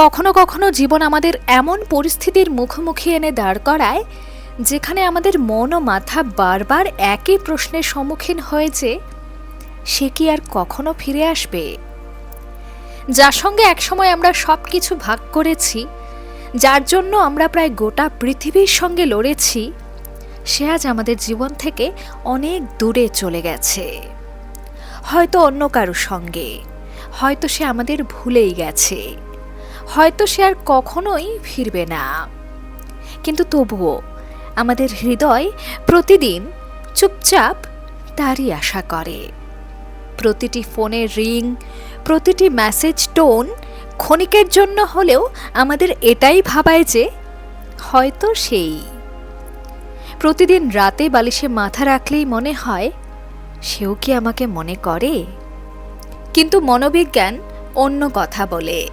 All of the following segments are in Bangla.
কখনো কখনো জীবন আমাদের এমন পরিস্থিতির মুখোমুখি এনে দাঁড় করায়, যেখানে আমাদের মন ও মাথা বারবার একই প্রশ্নের সম্মুখীন হয়েছে সে কি আর কখনো ফিরে আসবে? যার সঙ্গে একসময় আমরা সব কিছু ভাগ করেছি, যার জন্য আমরা প্রায় গোটা পৃথিবীর সঙ্গে লড়েছি, সে আজ আমাদের জীবন থেকে অনেক দূরে চলে গেছে। হয়তো অন্য কারও সঙ্গে, হয়তো সে আমাদের ভুলেই গেছে। হয়তো সে আর কখনোই ফিরবে না। কিন্তু তবুও আমাদের হৃদয় প্রতিদিন চুপচাপ তারই আশা করে। প্রতিটি ফোনের রিং, প্রতিটি মেসেজ টোন ক্ষণিকের জন্য হলেও আমাদের এটাই ভাবায় যে হয়তো সেই। প্রতিদিন রাতে বালিশে মাথা রাখলেই মনে হয় সেও কি আমাকে মনে করে? কিন্তু মনোবিজ্ঞান অন্য কথা বলে।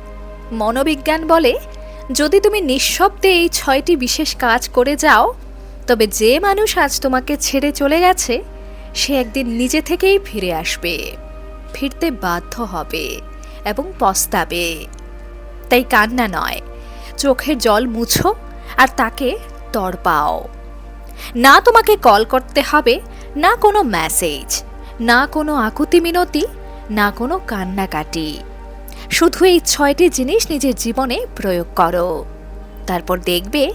মনোবিজ্ঞান বলে, যদি তুমি নিঃশব্দে এই ছয়টি বিশেষ কাজ করে যাও, তবে যে মানুষ আজ তোমাকে ছেড়ে চলে গেছে, সে একদিন নিজে থেকেই ফিরে আসবে, ফিরতে বাধ্য হবে এবং পস্তাবে। তাই কান্না নয়, চোখের জল মুছো আর তাকে তড়পাও। না তোমাকে কল করতে হবে, না কোনো মেসেজ, না কোনো আকুতি মিনতি, না কোনো কান্নাকাটি। শুধু এই ছয়টি জিনিস নিজের জীবনে প্রয়োগ করো। তারপর দেখবে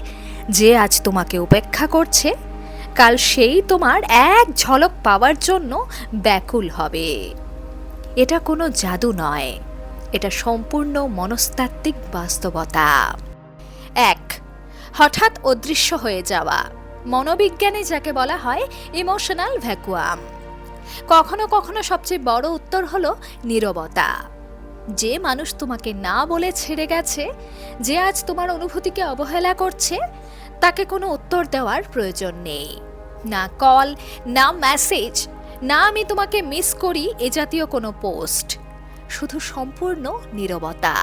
যে আজ তোমাকে উপেক্ষা করছে, কাল সেই তোমার এক ঝলক পাওয়ার জন্য ব্যাকুল হবে। এটা কোনো জাদু নয়, এটা সম্পূর্ণ মনস্তাত্ত্বিক বাস্তবতা। এক, হঠাৎ অদৃশ্য হয়ে যাওয়া। মনোবিজ্ঞানে যাকে বলা হয় ইমোশনাল ভ্যাকুয়াম কখনো কখনো সবচেয়ে বড় উত্তর হলো নীরবতা। যে মানুষ তোমাকে না বলে ছেড়ে গেছে, যে আজ তোমার অনুভূতিকে অবহেলা করছে, তাকে কোনো উত্তর দেওয়ার প্রয়োজন নেই। না কল, না মেসেজ, না আমি তোমাকে মিস করি এ জাতীয় কোনো পোস্ট। শুধু সম্পূর্ণ নীরবতা।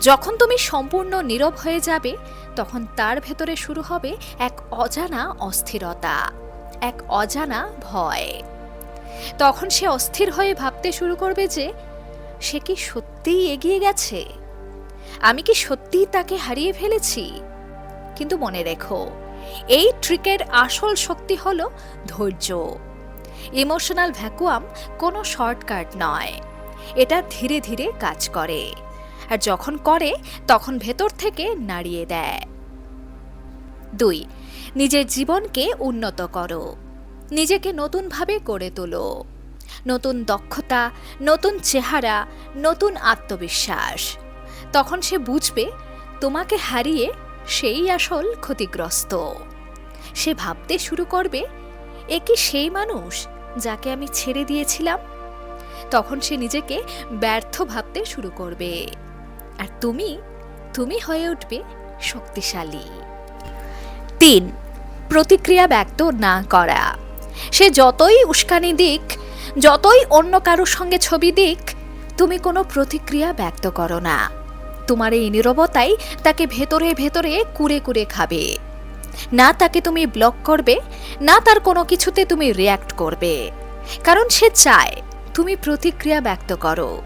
যখন তুমি সম্পূর্ণ নীরব হয়ে যাবে, তখন তার ভেতরে শুরু হবে এক অজানা অস্থিরতা, এক অজানা ভয়। তখন সে অস্থির হয়ে ভাবতে শুরু করবে যে সে কি সত্যিই এগিয়ে গেছে? আমি কি সত্যিই তাকে হারিয়ে ফেলেছি? কিন্তু মনে রেখো, এই ট্রিকের আসল শক্তি হল ধৈর্য। ইমোশনাল ভ্যাকুয়াম কোনো শর্টকাট নয়। এটা ধীরে ধীরে কাজ করে। আর যখন করে, তখন ভেতর থেকে নাড়িয়ে দেয়। দুই, নিজের জীবনকে উন্নত করো। নিজেকে নতুনভাবে গড়ে তোলো। নতুন দক্ষতা, নতুন চেহারা, নতুন আত্মবিশ্বাস। তখন সে বুঝবে, তোমাকে হারিয়ে সেই আসল ক্ষতিগ্রস্ত। সে ভাবতে শুরু করবে, এ কি সেই মানুষ যাকে আমি ছেড়ে দিয়েছিলাম? তখন সে নিজেকে ব্যর্থ ভাবতে শুরু করবে। আর তুমি তুমি হয়ে উঠবে শক্তিশালী। তিন, প্রতিক্রিয়া ব্যক্ত না করা। সে যতই উস্কানি দিক যতই অন্য কারোর সঙ্গে ছবি দিক, তুমি কোনো প্রতিক্রিয়া ব্যক্ত করো না। তোমার এই নীরবতাই তাকে ভেতরে ভেতরে কুরে কুরে খাবে। না তাকে তুমি ব্লক করবে, না তার কোনো কিছুতে তুমি রিয়্যাক্ট করবে। কারণ সে চায়, তুমি প্রতিক্রিয়া ব্যক্ত করো,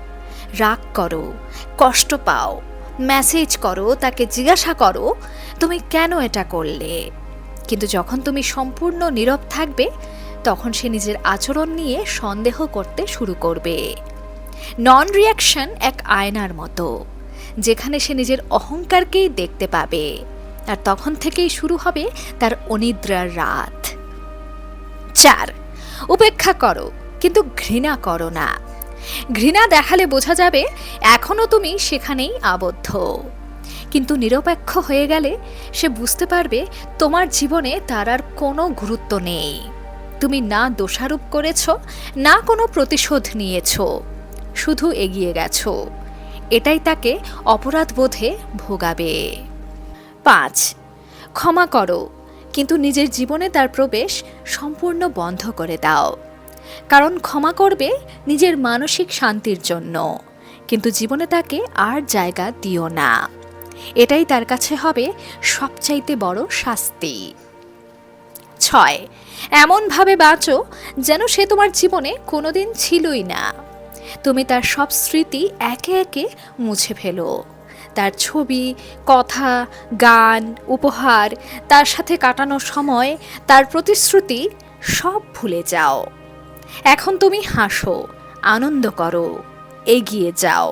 রাগ করো, কষ্ট পাও মেসেজ করো, তাকে জিজ্ঞাসা করো, তুমি কেন এটা করলে? কিন্তু যখন তুমি সম্পূর্ণ নীরব থাকবে তখন সে নিজের আচরণ নিয়ে সন্দেহ করতে শুরু করবে। নন রিয়াকশন এক আয়নার মতো, যেখানে সে নিজের অহংকারকেই দেখতে পাবে। আর তখন থেকেই শুরু হবে তার অনিদ্রার রাত। চার, উপেক্ষা করো, কিন্তু ঘৃণা করো না। ঘৃণা দেখালে বোঝা যাবে এখনও তুমি সেখানেই আবদ্ধ। কিন্তু নিরপেক্ষ হয়ে গেলে সে বুঝতে পারবে, তোমার জীবনে তার আর কোনো গুরুত্ব নেই। তুমি না দোষারোপ করেছ, না কোনো প্রতিশোধ নিয়েছ। শুধু এগিয়ে গেছো। এটাই তাকে অপরাধবোধে ভোগাবে। পাঁচ, ক্ষমা করো, কিন্তু নিজের জীবনে তার প্রবেশ সম্পূর্ণ বন্ধ করে দাও। কারণ ক্ষমা করবে নিজের মানসিক শান্তির জন্য, কিন্তু জীবনে তাকে আর জায়গা দিও না। এটাই তার কাছে হবে সবচাইতে বড় শাস্তি। ছয়। এমনভাবে বাঁচো যেন সে তোমার জীবনে কোনোদিন ছিলই না। তুমি তার সব স্মৃতি একে একে মুছে ফেলো। তার ছবি, কথা, গান, উপহার, তার সাথে কাটানোর সময়, তার প্রতিশ্রুতি সব ভুলে যাও। এখন তুমি হাসো, আনন্দ করো, এগিয়ে যাও।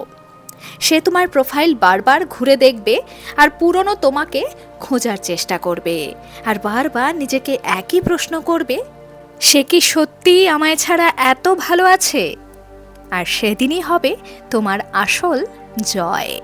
সে তোমার প্রোফাইল বারবার ঘুরে দেখবে আর পুরনো তোমাকে খোঁজার চেষ্টা করবে। আর বারবার নিজেকে একই প্রশ্ন করবে, সে কি সত্যি আমায় ছাড়া এত ভালো আছে? আর সেদিনই হবে তোমার আসল জয়।